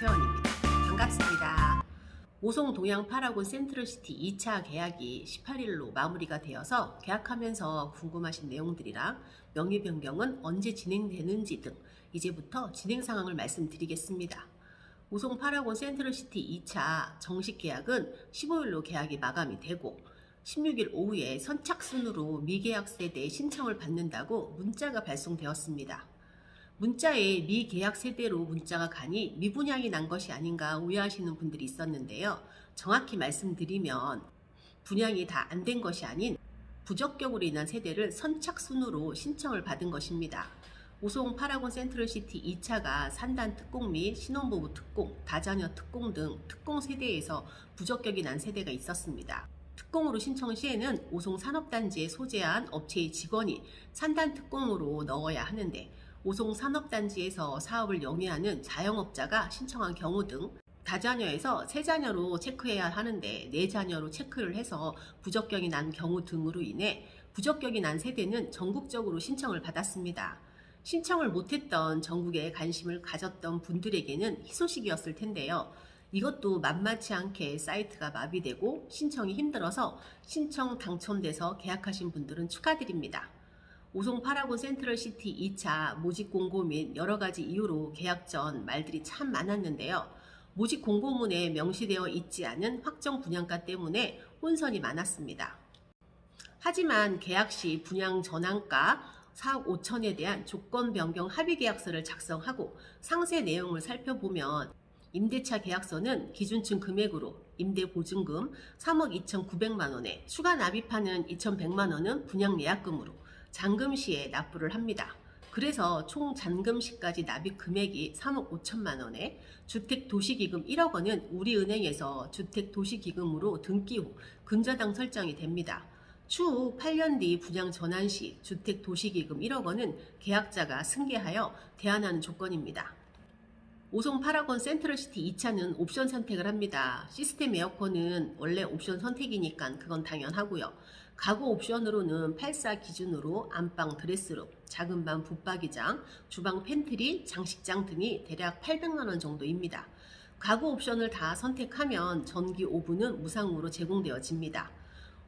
정채원입니다. 반갑습니다. 오송 동양 파라곤 센트럴시티 2차 계약이 18일로 마무리가 되어서 계약하면서 궁금하신 내용들이랑 명의 변경은 언제 진행되는지 등 이제부터 진행 상황을 말씀드리겠습니다. 오송 파라곤 센트럴시티 2차 정식 계약은 15일로 계약이 마감이 되고 16일 오후에 선착순으로 미계약 세 대 신청을 받는다고 문자가 발송되었습니다. 문자에 미계약 세대로 문자가 가니 미분양이 난 것이 아닌가 오해하시는 분들이 있었는데요. 정확히 말씀드리면 분양이 다 안 된 것이 아닌 부적격으로 인한 세대를 선착순으로 신청을 받은 것입니다. 오송 파라곤 센트럴시티 2차가 산단 특공 및 신혼부부 특공, 다자녀 특공 등 특공 세대에서 부적격이 난 세대가 있었습니다. 특공으로 신청 시에는 오송 산업단지에 소재한 업체의 직원이 산단 특공으로 넣어야 하는데 오송 산업단지에서 사업을 영위하는 자영업자가 신청한 경우 등 다자녀에서 세 자녀로 체크해야 하는데 네 자녀로 체크를 해서 부적격이 난 경우 등으로 인해 부적격이 난 세대는 전국적으로 신청을 받았습니다. 신청을 못했던 전국에 관심을 가졌던 분들에게는 희소식이었을 텐데요. 이것도 만만치 않게 사이트가 마비되고 신청이 힘들어서 신청 당첨돼서 계약하신 분들은 축하드립니다. 오송 파라곤 센트럴시티 2차 모집 공고 및 여러 가지 이유로 계약 전 말들이 참 많았는데요. 모집 공고문에 명시되어 있지 않은 확정 분양가 때문에 혼선이 많았습니다. 하지만 계약 시 분양 전환가 4억 5천에 대한 조건 변경 합의 계약서를 작성하고 상세 내용을 살펴보면 임대차 계약서는 기준층 금액으로 임대 보증금 3억 2,900만 원에 추가 납입하는 2,100만 원은 분양 예약금으로 잔금 시에 납부를 합니다. 그래서 총 잔금 시까지 납입 금액이 3억 5천만 원에 주택 도시기금 1억 원은 우리은행에서 주택 도시기금으로 등기 후 근저당 설정이 됩니다. 추후 8년 뒤 분양 전환 시 주택 도시기금 1억 원은 계약자가 승계하여 대안하는 조건입니다. 오송 파라곤 센트럴시티 2차는 옵션 선택을 합니다. 시스템 에어컨은 원래 옵션 선택이니까 그건 당연하고요. 가구 옵션으로는 84 기준으로 안방 드레스룸, 작은 방 붙박이장, 주방 팬트리, 장식장 등이 대략 800만원 정도입니다. 가구 옵션을 다 선택하면 전기 오븐은 무상으로 제공되어집니다.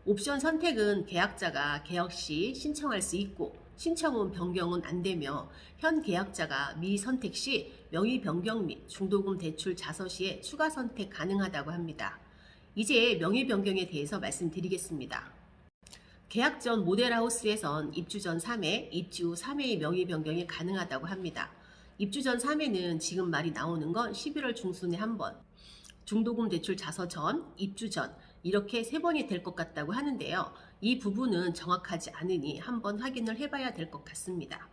옵션 선택은 계약자가 계약 시 신청할 수 있고 신청 후 변경은 안 되며 현 계약자가 미선택 시 명의 변경 및 중도금 대출 자서 시에 추가 선택 가능하다고 합니다. 이제 명의 변경에 대해서 말씀드리겠습니다. 계약 전 모델하우스에선 입주 전 3회, 입주 후 3회의 명의 변경이 가능하다고 합니다. 입주 전 3회는 지금 말이 나오는 건 11월 중순에 한 번, 중도금 대출 자서 전, 입주 전 이렇게 세 번이 될 것 같다고 하는데요. 이 부분은 정확하지 않으니 한번 확인을 해봐야 될 것 같습니다.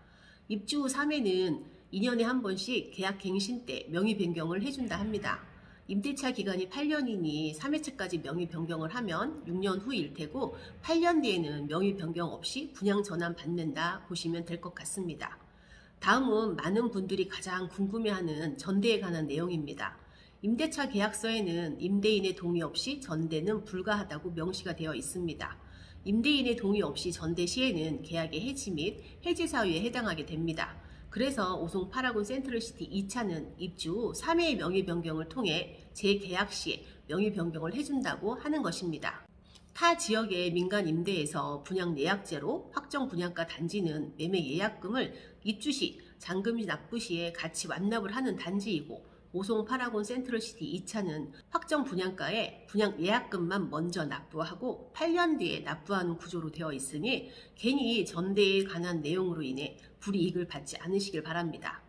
입주 후 3회는 2년에 한 번씩 계약 갱신 때 명의 변경을 해준다 합니다. 임대차 기간이 8년이니 3회차까지 명의 변경을 하면 6년 후일 테고 8년 뒤에는 명의 변경 없이 분양 전환 받는다 보시면 될 것 같습니다. 다음은 많은 분들이 가장 궁금해하는 전대에 관한 내용입니다. 임대차 계약서에는 임대인의 동의 없이 전대는 불가하다고 명시가 되어 있습니다. 임대인의 동의 없이 전대 시에는 계약의 해지 및 해지 사유에 해당하게 됩니다. 그래서 오송 파라곤 센트럴시티 2차는 입주 후 3회의 명의 변경을 통해 재계약 시에 명의 변경을 해준다고 하는 것입니다. 타 지역의 민간 임대에서 분양 예약제로 확정 분양가 단지는 매매 예약금을 입주 시 잔금 납부 시에 같이 완납을 하는 단지이고 오송 파라곤 센트럴시티 2차는 확정 분양가에 분양 예약금만 먼저 납부하고 8년 뒤에 납부하는 구조로 되어 있으니 괜히 전대에 관한 내용으로 인해 불이익을 받지 않으시길 바랍니다.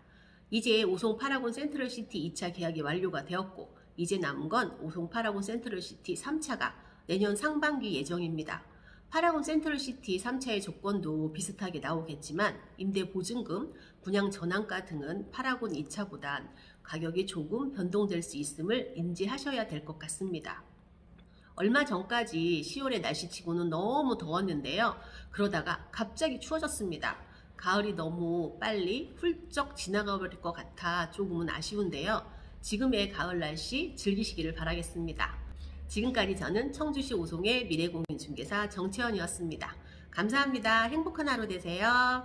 이제 오송 파라곤 센트럴시티 2차 계약이 완료가 되었고 이제 남은 건 오송 파라곤 센트럴시티 3차가 내년 상반기 예정입니다. 파라곤 센트럴시티 3차의 조건도 비슷하게 나오겠지만 임대 보증금, 분양 전환가 등은 파라곤 2차보단 가격이 조금 변동될 수 있음을 인지하셔야 될 것 같습니다. 얼마 전까지 10월의 날씨치고는 너무 더웠는데요. 그러다가 갑자기 추워졌습니다. 가을이 너무 빨리 훌쩍 지나가 버릴 것 같아 조금은 아쉬운데요. 지금의 가을 날씨 즐기시기를 바라겠습니다. 지금까지 저는 청주시 오송의 미래공인중개사 정채원이었습니다. 감사합니다. 행복한 하루 되세요.